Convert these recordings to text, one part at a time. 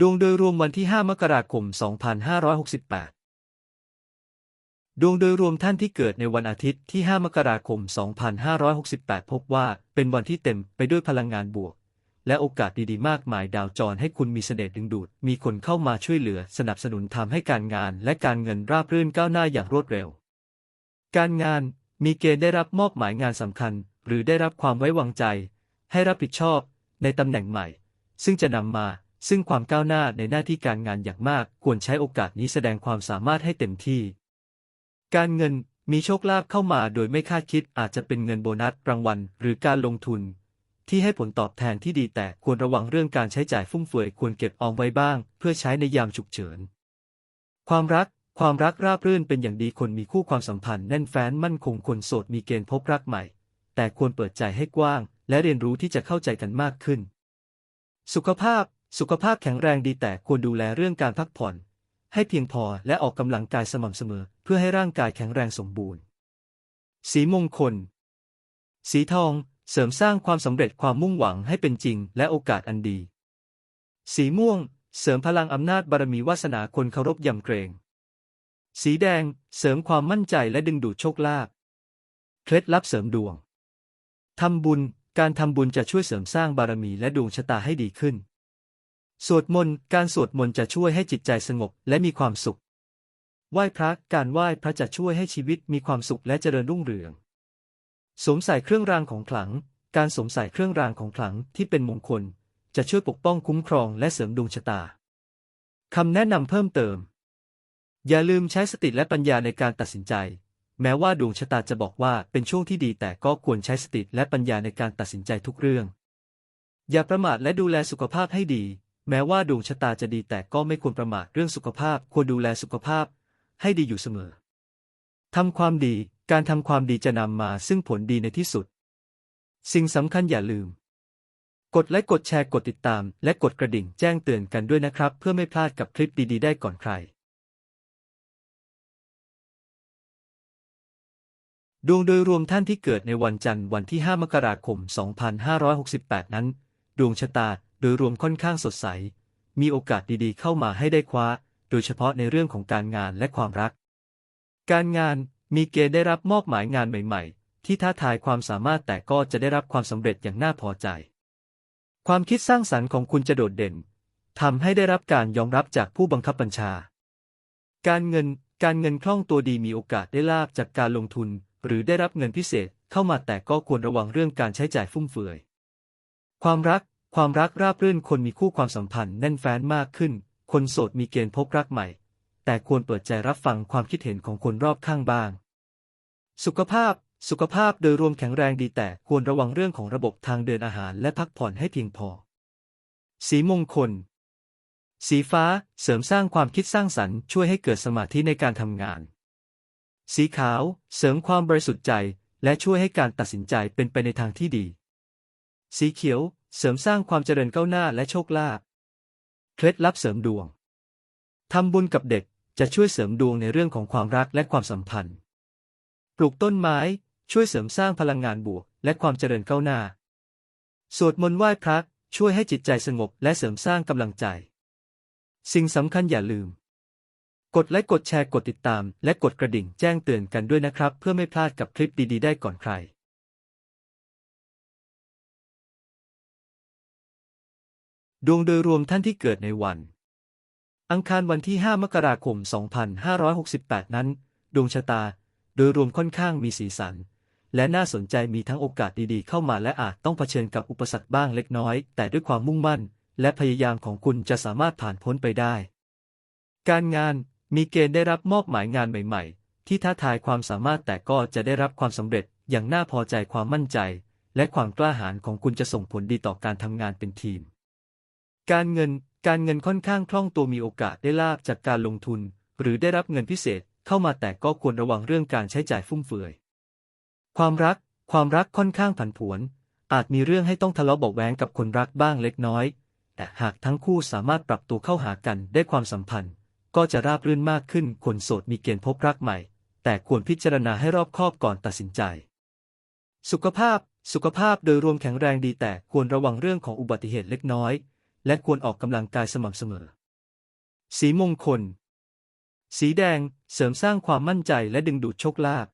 ดวงโดยรวมวันที่ 5 มกราคม 2568 ดวงโดยรวมท่านที่เกิดในวันอาทิตย์ที่ 5 มกราคม 2568 พบว่าเป็นวันที่เต็มไปด้วยพลังงานบวก และโอกาสดีๆ มากมายดาวจรให้คุณมีเสน่ห์ดึงดูด มีคนเข้ามาช่วยเหลือสนับสนุนทำให้การงานและการเงินราบรื่นก้าวหน้าอย่างรวดเร็ว การงานมีเกณฑ์ได้รับมอบหมายงานสำคัญ หรือได้รับความไว้วางใจ ให้รับผิดชอบในตำแหน่งใหม่ ซึ่งจะนำมา ซึ่งความก้าวหน้าในหน้าที่การงานอย่างมากควรใช้โอกาสนี้แสดงความสามารถให้เต็มที่ การเงินมีโชคลาภเข้ามาโดยไม่คาดคิดอาจจะเป็นเงินโบนัสรางวัล หรือการลงทุน ที่ให้ผลตอบแทนที่ดีแต่ควรระวังเรื่องการใช้จ่ายฟุ่มเฟือยควรเก็บออมไว้บ้าง เพื่อใช้ในยามฉุกเฉิน ความรักความรักราบรื่นเป็นอย่างดีคนมีคู่ความสัมพันธ์แน่นแฟ้นมั่นคงคนโสดมีเกณฑ์พบรักใหม่ แต่ควรเปิดใจให้กว้าง และเรียนรู้ที่จะเข้าใจกันมากขึ้น สุขภาพ สุขภาพแข็งแรงดีแต่ควรดูแลเรื่องการพักผ่อน ให้เพียงพอและออกกำลังกายสม่ำเสมอ เพื่อให้ร่างกายแข็งแรงสมบูรณ์ สีมงคล สีทอง เสริมสร้างความสำเร็จความมุ่งหวังให้เป็นจริงและโอกาสอันดี สีม่วง เสริมพลังอำนาจบารมีวาสนาคนเคารพยำเกรง สีแดง เสริมความมั่นใจและดึงดูดโชคลาภ เคล็ดลับเสริมดวง ทำบุญ การทำบุญจะช่วยเสริมสร้างบารมีและดวงชะตาให้ดีขึ้น สวดมนต์ การสวดมนต์จะช่วยให้จิตใจสงบและมีความสุข ไหว้พระ การไหว้พระจะช่วยให้ชีวิตมีความสุขและเจริญรุ่งเรือง สวมใส่เครื่องรางของขลัง การสวมใส่เครื่องรางของขลังที่เป็นมงคล จะช่วยปกป้องคุ้มครองและเสริมดวงชะตา คำแนะนำเพิ่มเติม อย่าลืมใช้สติและปัญญาในการตัดสินใจ แม้ว่าดวงชะตาจะบอกว่าเป็นช่วงที่ดีแต่ก็ควรใช้สติและปัญญาในการตัดสินใจทุกเรื่อง อย่าประมาทและดูแลสุขภาพให้ดี แม้ว่าดวงชะตาจะดีแต่ก็ไม่ควรประมาทเรื่องสุขภาพ ควรดูแลสุขภาพให้ดีอยู่เสมอ ทำความดี การทำความดีจะนำมาซึ่งผลดีในที่สุด สิ่งสำคัญอย่าลืม กดไลค์กดแชร์กดติดตาม และกดกระดิ่งแจ้งเตือนกันด้วยนะครับ เพื่อไม่พลาดกับคลิปดีๆ ได้ก่อนใคร ดวงโดยรวมท่านที่เกิดในวันจันทร์วันที่ 5 มกราคม 2568 นั้น ดวงชะตา โดยรวมค่อนข้างสดใส มีโอกาสดีๆเข้ามาให้ได้คว้า โดยเฉพาะในเรื่องของการงานและความรัก การงานมีเกณฑ์ได้รับมอบหมายงานใหม่ ๆ ที่ท้าทายความสามารถแต่ก็จะได้รับความสำเร็จอย่างน่าพอใจ ความคิดสร้างสรรค์ของคุณจะโดดเด่นทำให้ได้รับการยอมรับจากผู้บังคับบัญชา การเงิน การเงินคล่องตัวดีมีโอกาสได้ลาบจากการลงทุน หรือได้รับเงินพิเศษเข้ามาแต่ก็ควรระวังเรื่องการใช้จ่ายฟุ่มเฟือย ความรัก ความรักราบรื่นคนมีคู่ความสัมพันธ์แน่นแฟ้นมากขึ้น คนโสดมีเกณฑ์พบรักใหม่ แต่ควรเปิดใจรับฟังความคิดเห็นของคนรอบข้างบ้าง สุขภาพ สุขภาพโดยรวมแข็งแรงดีแต่ควรระวังเรื่องของระบบทางเดินอาหารและพักผ่อนให้เพียงพอ สีมงคล สีฟ้า เสริมสร้างความคิดสร้างสรรค์ช่วยให้เกิดสมาธิในการทำงาน สีขาว เสริมความบริสุทธิ์ใจ และช่วยให้การตัดสินใจเป็นไปในทางที่ดี สีเขียว เสริมสร้างความเจริญก้าวหน้าและโชคลาภ เคล็ดลับเสริมดวง ทำบุญกับเด็กจะช่วยเสริมดวงในเรื่องของความรักและความสัมพันธ์ ปลูกต้นไม้ช่วยเสริมสร้างพลังงานบวกและความเจริญก้าวหน้า สวดมนต์ไหว้พระช่วยให้จิตใจสงบและเสริมสร้างกำลังใจ สิ่งสำคัญอย่าลืม กดไลค์กดแชร์กดติดตาม และกดกระดิ่งแจ้งเตือนกันด้วยนะครับ เพื่อไม่พลาดกับคลิปดีๆ ได้ก่อนใคร ดวงโดยรวมท่านที่เกิดในวัน อังคารวันที่ 5 มกราคม 2568 นั้น ดวงชะตา โดยรวมค่อนข้างมีสีสัน และน่าสนใจมีทั้งโอกาสดีๆเข้ามาและอาจต้องเผชิญกับอุปสรรคบ้างเล็กน้อย แต่ด้วยความมุ่งมั่น และพยายามของคุณจะสามารถผ่านพ้นไปได้ การงานมีเกณฑ์ได้รับมอบหมายงานใหม่ ๆ ที่ท้าทายความสามารถแต่ก็จะได้รับความสำเร็จอย่างน่าพอใจความมั่นใจ และความกล้าหาญของคุณจะส่งผลดีต่อการทำงานเป็นทีม การเงิน การเงินค่อนข้างคล่องตัวมีโอกาสได้ลาบจากการลงทุน หรือได้รับเงินพิเศษเข้ามาแต่ก็ควรระวังเรื่องการใช้จ่ายฟุ่มเฟือย ความรัก ความรักค่อนข้างผันผวน อาจมีเรื่องให้ต้องทะเลาะเบาะแว้งกับคนรักบ้างเล็กน้อย แต่หากทั้งคู่สามารถปรับตัวเข้าหากันได้ความสัมพันธ์ ก็จะราบรื่นมากขึ้น คนโสดมีเกณฑ์พบรักใหม่ แต่ควรพิจารณาให้รอบคอบก่อนตัดสินใจ สุขภาพ สุขภาพโดยรวมแข็งแรงดีแต่ควรระวังเรื่องของอุบัติเหตุเล็กน้อย และควรออกกำลังกายสม่ำเสมอ สีมงคล สีแดงเสริมสร้างความมั่นใจและดึงดูดโชคลาภ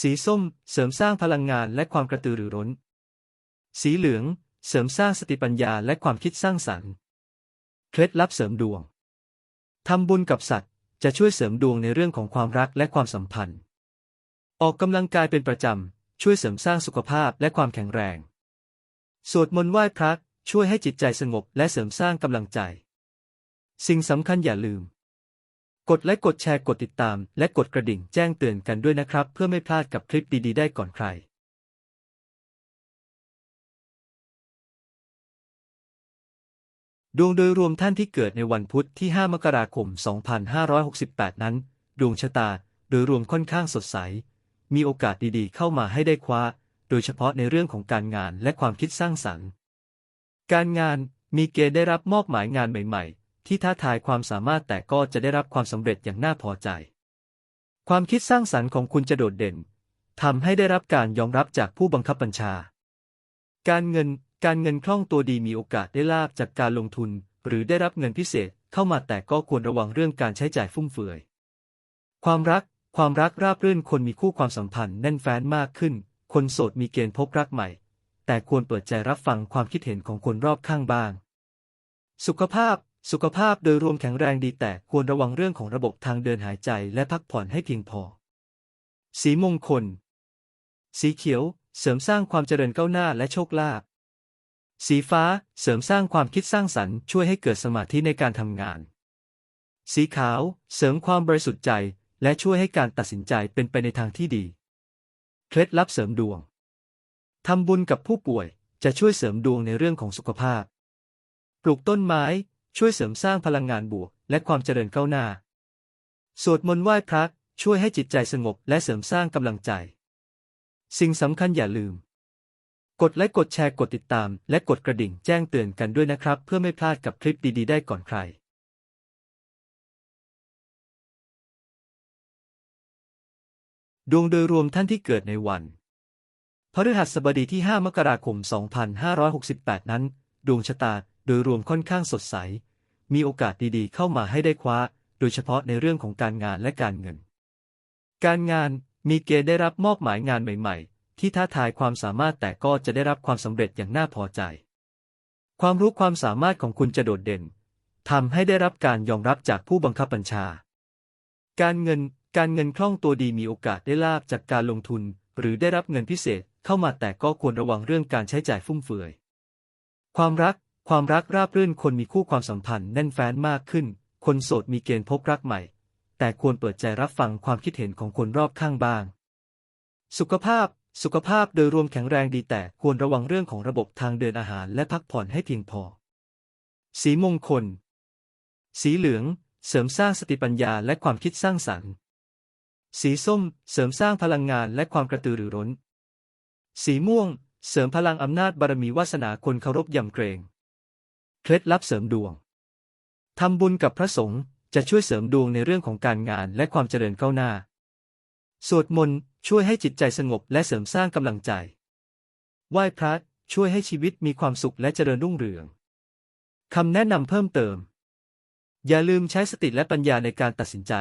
สีส้มเสริมสร้างพลังงานและความกระตือรือร้น สีเหลืองเสริมสร้างสติปัญญาและความคิดสร้างสรรค์ เคล็ดลับเสริมดวง ทำบุญกับสัตว์จะช่วยเสริมดวงในเรื่องของความรักและความสัมพันธ์ ออกกำลังกายเป็นประจำช่วยเสริมสร้างสุขภาพและความแข็งแรง สวดมนต์ไหว้พระ ช่วยให้จิตใจสงบและเสริมสร้างกำลังใจ สิ่งสำคัญอย่าลืม กดไลค์กดแชร์กดติดตาม และกดกระดิ่งแจ้งเตือนกันด้วยนะครับ เพื่อไม่พลาดกับคลิปดีๆได้ก่อนใครดวงโดยรวมท่านที่เกิดในวันพุธที่ 5 มกราคม 2568 นั้น ดวงชะตาโดยรวมค่อนข้างสดใส มีโอกาสดีๆ เข้ามาให้ได้คว้า โดยเฉพาะในเรื่องของการงานและความคิดสร้างสรรค์ การงานมีเกณฑ์ได้รับมอบหมายงานใหม่ ๆ ที่ท้าทายความสามารถแต่ก็จะได้รับความสำเร็จอย่างน่าพอใจ ความคิดสร้างสรรค์ของคุณจะโดดเด่นทำให้ได้รับการยอมรับจากผู้บังคับบัญชา การเงินการเงินคล่องตัวดีมีโอกาสได้ลาบจากการลงทุน หรือได้รับเงินพิเศษเข้ามาแต่ก็ควรระวังเรื่องการใช้จ่ายฟุ่มเฟือย ความรักความรักราบรื่นคนมีคู่ความสัมพันธ์แน่นแฟ้นมากขึ้น คนโสดมีเกณฑ์พบรักใหม่ แต่ควรเปิดใจรับฟังความคิดเห็นของคนรอบข้างบ้าง สุขภาพ สุขภาพโดยรวมแข็งแรงดีแต่ควรระวังเรื่องของระบบทางเดินหายใจและพักผ่อนให้เพียงพอ สีมงคล สีเขียว เสริมสร้างความเจริญก้าวหน้าและโชคลาภ สีฟ้า เสริมสร้างความคิดสร้างสรรค์ช่วยให้เกิดสมาธิในการทำงาน สีขาว เสริมความบริสุทธิ์ใจ และช่วยให้การตัดสินใจเป็นไปในทางที่ดี เคล็ดลับเสริมดวง ทำบุญกับผู้ป่วยจะช่วยเสริมดวงในเรื่องของสุขภาพ ปลูกต้นไม้ช่วยเสริมสร้างพลังงานบวก และความเจริญก้าวหน้า สวดมนต์ไหว้พระช่วยให้จิตใจสงบและเสริมสร้างกำลังใจ สิ่งสำคัญอย่าลืม กดไลค์กดแชร์กดติดตาม และกดกระดิ่งแจ้งเตือนกันด้วยนะครับ เพื่อไม่พลาดกับคลิปดีๆได้ก่อนใครดวงโดยรวมท่านที่เกิดในวัน พฤหัสบดีที่ 5 มกราคม 2568 นั้น ดวงชะตาโดยรวมค่อนข้างสดใส มีโอกาสดีๆ เข้ามาให้ได้คว้า โดยเฉพาะในเรื่องของการงานและการเงิน การงานมีเกณฑ์ได้รับมอบหมายงานใหม่ ๆ ที่ท้าทายความสามารถแต่ก็จะได้รับความสำเร็จอย่างน่าพอใจ ความรู้ความสามารถของคุณจะโดดเด่นทำให้ได้รับการยอมรับจากผู้บังคับบัญชา การเงิน การเงินคล่องตัวดีมีโอกาสได้ลาบจากการลงทุน หรือได้รับเงินพิเศษ เข้ามาแต่ก็ควรระวังเรื่องการใช้จ่ายฟุ่มเฟือย ความรัก ความรักราบรื่นคนมีคู่ความสัมพันธ์แน่นแฟ้นมากขึ้น คนโสดมีเกณฑ์พบรักใหม่ แต่ควรเปิดใจรับฟังความคิดเห็นของคนรอบข้างบ้าง สุขภาพ สุขภาพโดยรวมแข็งแรงดีแต่ควรระวังเรื่องของระบบทางเดินอาหารและพักผ่อนให้เพียงพอ สีมงคล สีเหลือง เสริมสร้างสติปัญญาและความคิดสร้างสรรค์ สีส้ม เสริมสร้างพลังงานและความกระตือรือร้น สีม่วง เสริมพลังอำนาจบารมีวาสนาคนเคารพยำเกรง เคล็ดลับเสริมดวงทำบุญกับพระสงฆ์จะช่วยเสริมดวงในเรื่องของการงานและความเจริญก้าวหน้า สวดมนต์ช่วยให้จิตใจสงบและเสริมสร้างกำลังใจ ไหว้พระช่วยให้ชีวิตมีความสุขและเจริญรุ่งเรือง คำแนะนำเพิ่มเติม อย่าลืมใช้สติและปัญญาในการตัดสินใจ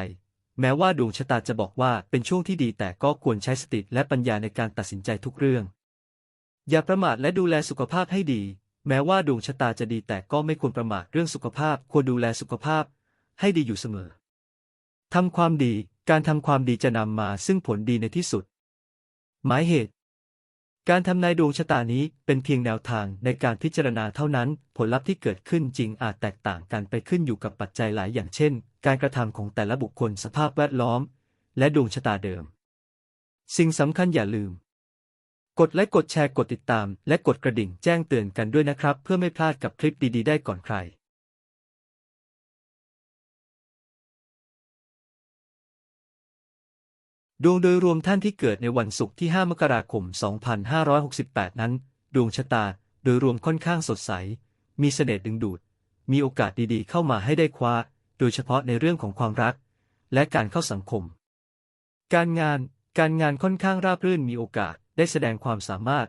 แม้ว่าดวงชะตาจะบอกว่าเป็นช่วงที่ดีแต่ก็ควรใช้สติและปัญญาในการตัดสินใจทุกเรื่อง อย่าประมาทและดูแลสุขภาพให้ดี แม้ว่าดวงชะตาจะดีแต่ก็ไม่ควรประมาทเรื่องสุขภาพ ควรดูแลสุขภาพ ให้ดีอยู่เสมอทำความดี การทำความดีจะนำมาซึ่งผลดีในที่สุด หมายเหตุ การทำนายดวงชะตานี้เป็นเพียงแนวทางในการพิจารณาเท่านั้น ผลลัพธ์ที่เกิดขึ้นจริงอาจแตกต่างกันไปขึ้นอยู่กับปัจจัยหลายอย่างเช่น การกระทำของแต่ละบุคคลสภาพแวดล้อม และดวงชะตาเดิม สิ่งสำคัญอย่าลืม กดไลค์กดแชร์กดติดตาม และกดกระดิ่งแจ้งเตือนกันด้วยนะครับ เพื่อไม่พลาดกับคลิปดีๆ ได้ก่อนใครดวงโดยรวมท่านที่เกิดในวันศุกร์ที่ 5 มกราคม 2568 นั้น ดวงชะตาโดยรวมค่อนข้างสดใส มีเสน่ห์ดึงดูด มีโอกาสดีๆ เข้ามาให้ได้คว้า โดยเฉพาะในเรื่องของความรัก และการเข้าสังคม การงาน การงานค่อนข้างราบรื่นมีโอกาสได้แสดงความสามารถ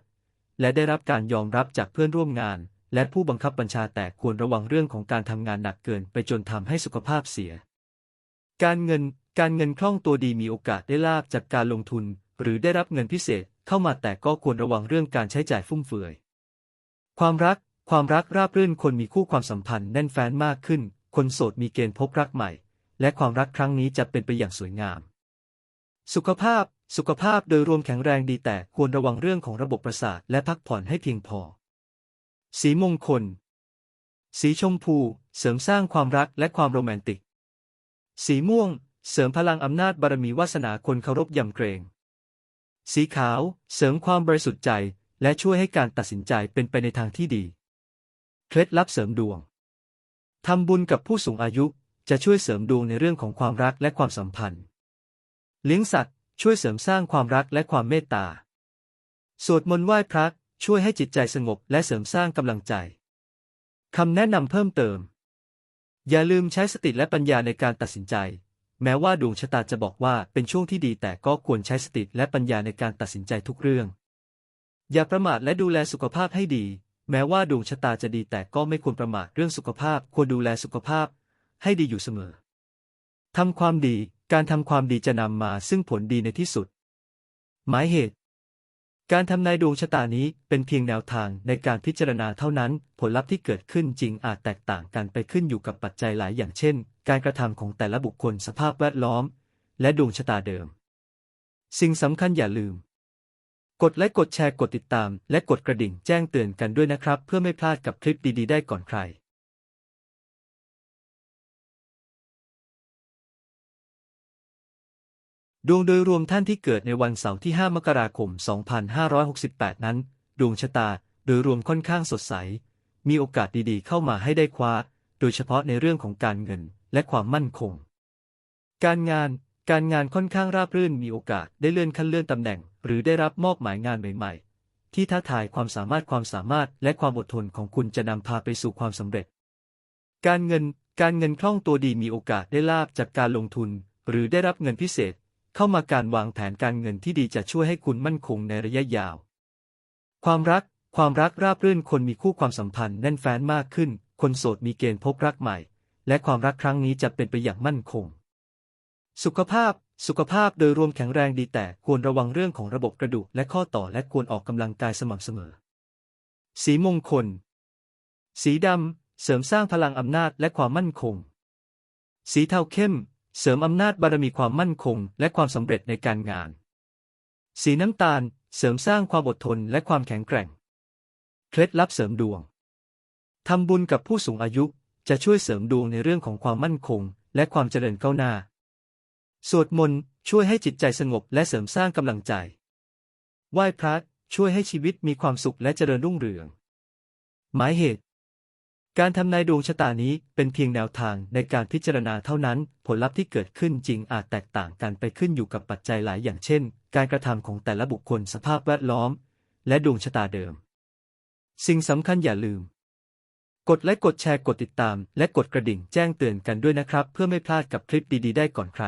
และได้รับการยอมรับจากเพื่อนร่วมงาน และผู้บังคับบัญชาแต่ควรระวังเรื่องของการทำงานหนักเกินไปจนทำให้สุขภาพเสีย การเงิน การเงินคล่องตัวดีมีโอกาสได้ลาบจากการลงทุน หรือได้รับเงินพิเศษเข้ามาแต่ก็ควรระวังเรื่องการใช้จ่ายฟุ่มเฟือย ความรักความรักราบรื่นคนมีคู่ความสัมพันธ์แน่นแฟ้นมากขึ้น คนโสดมีเกณฑ์พบรักใหม่ และความรักครั้งนี้จะเป็นไปอย่างสวยงาม สุขภาพ สุขภาพโดยรวมแข็งแรงดีแต่ควรระวังเรื่องของระบบประสาทและพักผ่อนให้เพียงพอ สีมงคล สีชมพู เสริมสร้างความรักและความโรแมนติก สีม่วง เสริมพลังอำนาจบารมีวาสนาคนเคารพยำเกรง สีขาว เสริมความบริสุทธิ์ใจ และช่วยให้การตัดสินใจเป็นไปในทางที่ดี เคล็ดลับเสริมดวง ทำบุญกับผู้สูงอายุจะช่วยเสริมดวงในเรื่องของความรักและความสัมพันธ์ เลี้ยงสัตว์ ช่วยเสริมสร้างความรักและความเมตตา สวดมนต์ไหว้พระช่วยให้จิตใจสงบและเสริมสร้างกำลังใจ คำแนะนำเพิ่มเติม อย่าลืมใช้สติและปัญญาในการตัดสินใจ แม้ว่าดวงชะตาจะบอกว่าเป็นช่วงที่ดีแต่ก็ควรใช้สติและปัญญาในการตัดสินใจทุกเรื่อง อย่าประมาทและดูแลสุขภาพให้ดี แม้ว่าดวงชะตาจะดีแต่ก็ไม่ควรประมาทเรื่องสุขภาพ ควรดูแลสุขภาพ ให้ดีอยู่เสมอทำความดี การทำความดีจะนำมาซึ่งผลดีในที่สุด หมายเหตุ การทำนายดวงชะตานี้เป็นเพียงแนวทางในการพิจารณาเท่านั้น ผลลัพธ์ที่เกิดขึ้นจริงอาจแตกต่างกันไปขึ้นอยู่กับปัจจัยหลายอย่างเช่น การกระทำของแต่ละบุคคลสภาพแวดล้อม และดวงชะตาเดิม สิ่งสำคัญอย่าลืม กดไลค์กดแชร์กดติดตาม และกดกระดิ่งแจ้งเตือนกันด้วยนะครับ เพื่อไม่พลาดกับคลิปดีๆ ได้ก่อนใครดวงโดยรวมท่านที่เกิดในวันเสาร์ที่ 5 มกราคม 2568 นั้น ดวงชะตาโดยรวมค่อนข้างสดใส มีโอกาสดีๆ เข้ามาให้ได้คว้า โดยเฉพาะในเรื่องของการเงินและความมั่นคง การงาน การงานค่อนข้างราบรื่นมีโอกาสได้เลื่อนขั้นเลื่อนตำแหน่ง หรือได้รับมอบหมายงานใหม่ๆ ที่ท้าทายความสามารถความสามารถและความอดทนของคุณจะนำพาไปสู่ความสำเร็จ การเงินการเงินคล่องตัวดีมีโอกาสได้ลาบจากการลงทุน หรือได้รับเงินพิเศษ เข้ามาการวางแผนการเงินที่ดีจะช่วยให้คุณมั่นคงในระยะยาว ความรักความรักราบรื่นคนมีคู่ความสัมพันธ์แน่นแฟ้นมากขึ้น คนโสดมีเกณฑ์พบรักใหม่ และความรักครั้งนี้จะเป็นไปอย่างมั่นคง สุขภาพ สุขภาพโดยรวมแข็งแรงดีแต่ควรระวังเรื่องของระบบกระดูกและข้อต่อและควรออกกำลังกายสม่ำเสมอ สีมงคล สีดำ เสริมสร้างพลังอำนาจและความมั่นคง สีเทาเข้ม เสริมอำนาจบารมีความมั่นคง และความสำเร็จในการงาน สีน้ำตาล เสริมสร้างความอดทนและความแข็งแกร่ง เคล็ดลับเสริมดวงทำบุญกับผู้สูงอายุจะช่วยเสริมดวงในเรื่องของความมั่นคง และความเจริญก้าวหน้า สวดมนต์ช่วยให้จิตใจสงบและเสริมสร้างกำลังใจ ไหว้พระช่วยให้ชีวิตมีความสุขและเจริญรุ่งเรือง หมายเหตุ การทำนายดวงชะตานี้เป็นเพียงแนวทางในการพิจารณาเท่านั้น ผลลัพธ์ที่เกิดขึ้นจริงอาจแตกต่างกันไปขึ้นอยู่กับปัจจัยหลายอย่างเช่น การกระทำของแต่ละบุคคลสภาพแวดล้อม และดวงชะตาเดิม สิ่งสำคัญอย่าลืม กดไลค์กดแชร์กดติดตาม และกดกระดิ่งแจ้งเตือนกันด้วยนะครับ เพื่อไม่พลาดกับคลิปดีๆ ได้ก่อนใคร